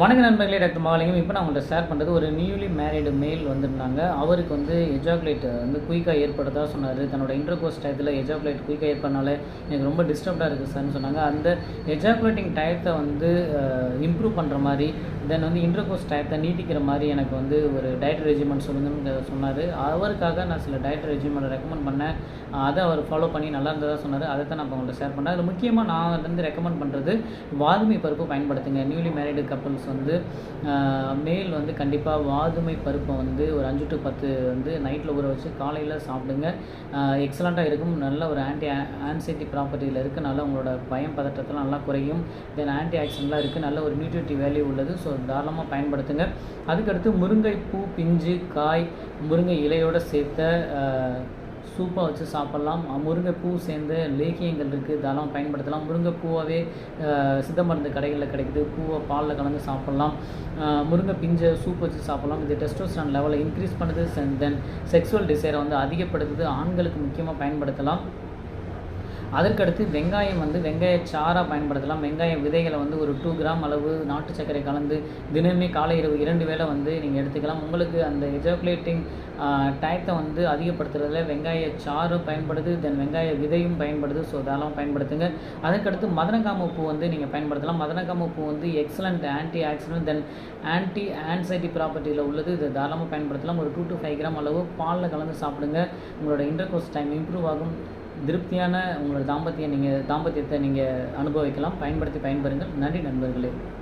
வணக்க நண்பர்களே டாக்டர் மகாலிங்கம் இப்போ நான் உங்கள்கிட்ட ஷேர் பண்ணுறது ஒரு நியூலி மேரிடு மேல் வந்திருந்தாங்க. அவருக்கு வந்து எஜாகுலேட் வந்து குயிக்காக ஏற்படுறதா சொன்னார். தன்னோட இன்டர்கோர்ஸ் டயத்தில் எஜாகுலேட் குயிக்காக ஏற்படனால எனக்கு ரொம்ப டிஸ்டர்ப்டாக இருக்குது சார்னு சொன்னாங்க. அந்த எஜாகுலேட்டிங் டயத்தை வந்து இம்ப்ரூவ் பண்ணுற மாதிரி தென் வந்து இன்டர்கோர்ஸ் டயத்தை நீட்டிக்கிற மாதிரி எனக்கு வந்து ஒரு டயட் ரெஜிமெண்ட் சொல்லுங்கன்னு சொன்னார். அவருக்காக நான் சில டயட் ரெஜிமெண்ட் ரெக்கமெண்ட் பண்ணேன். அதை அவர் ஃபாலோ பண்ணி நல்லா இருந்ததாக சொன்னார். அதை தான் நான் இப்போ உங்கள்கிட்ட ஷேர் பண்ணேன் அதில் முக்கியமாக நான் வந்து ரெக்கமெண்ட் பண்ணுறது வாதுமை பருப்பு பயன்படுத்துங்க. நியூலி மேரிடு கப்பல்ஸ் வந்து மேல் வந்து கண்டிப்பாக வாதுமை பருப்பை வந்து ஒரு அஞ்சு டு பத்து வந்து நைட்டில் ஊற வச்சு காலையில் சாப்பிடுங்க. எக்ஸலண்ட்டாக இருக்கும். நல்ல ஒரு ஆன்டி ஆன்சைட்டி ப்ராப்பர்ட்டியில் இருக்குது நல்ல உங்களோட பயம் பதட்டத்தெல்லாம் நல்லா குறையும். தென் ஆன்டி ஆக்சிடென்ட்லாம் இருக்குது நல்ல ஒரு நியூட்ரிட்டிவ் வேல்யூ உள்ளது. ஸோ தாராளமாக பயன்படுத்துங்க. அதுக்கடுத்து முருங்கை பூ பிஞ்சு காய் முருங்கை இலையோடு சேர்த்த சூப்பாக வச்சு சாப்பிட்லாம். முருங்கைப்பூ சேர்ந்து லேகியங்கள் இருக்குது இதெல்லாம் பயன்படுத்தலாம். முருங்கைப்பூவாகவே சித்த மருந்து கடைகளில் கிடைக்குது. பூவை பாலில் கலந்து சாப்பிட்லாம். முருங்கை பிஞ்சை சூப் வச்சு சாப்பிட்லாம். இது டெஸ்டோஸ்டான் லெவலை இன்க்ரீஸ் பண்ணுது. தென் செக்ஸுவல் டிசைரை வந்து அதிகப்படுத்துது. ஆண்களுக்கு முக்கியமாக பயன்படுத்தலாம். அதற்கடுத்து வெங்காயம் வந்து வெங்காய சாராக பயன்படுத்தலாம். வெங்காய விதைகளை வந்து ஒரு டூ கிராம் அளவு நாட்டு சர்க்கரை கலந்து தினமே காலை இரவு இரண்டு வேளை வந்து நீங்கள் எடுத்துக்கலாம். உங்களுக்கு அந்த எஜாகுலேட்டிங் டயத்தை வந்து அதிகப்படுத்துறதுல வெங்காய சாறு பயன்படுது தென் வெங்காய விதையும் பயன்படுது. ஸோ அதெல்லாம் பயன்படுத்துங்க. அதற்கடுத்து மதனகாம பூ வந்து நீங்கள் பயன்படுத்தலாம். மதனகாம பூ வந்து excellent antioxidant then anti anxiety ப்ராப்பர்ட்டியில் உள்ளது. இது தாராளமாக பயன்படுத்தலாம். ஒரு டூ டு ஃபைவ் கிராம் அளவு பாலில் கலந்து சாப்பிடுங்க. உங்களோட இன்டர்கோர்ஸ் டைம் இம்ப்ரூவ் ஆகும். திருப்தியான உங்களோட தாம்பத்தியம் நீங்கள் தாம்பத்தியத்தை நீங்கள் அனுபவிக்கலாம். பயன்படுத்தி பயன்பெறுங்கள். நன்றி நண்பர்களே.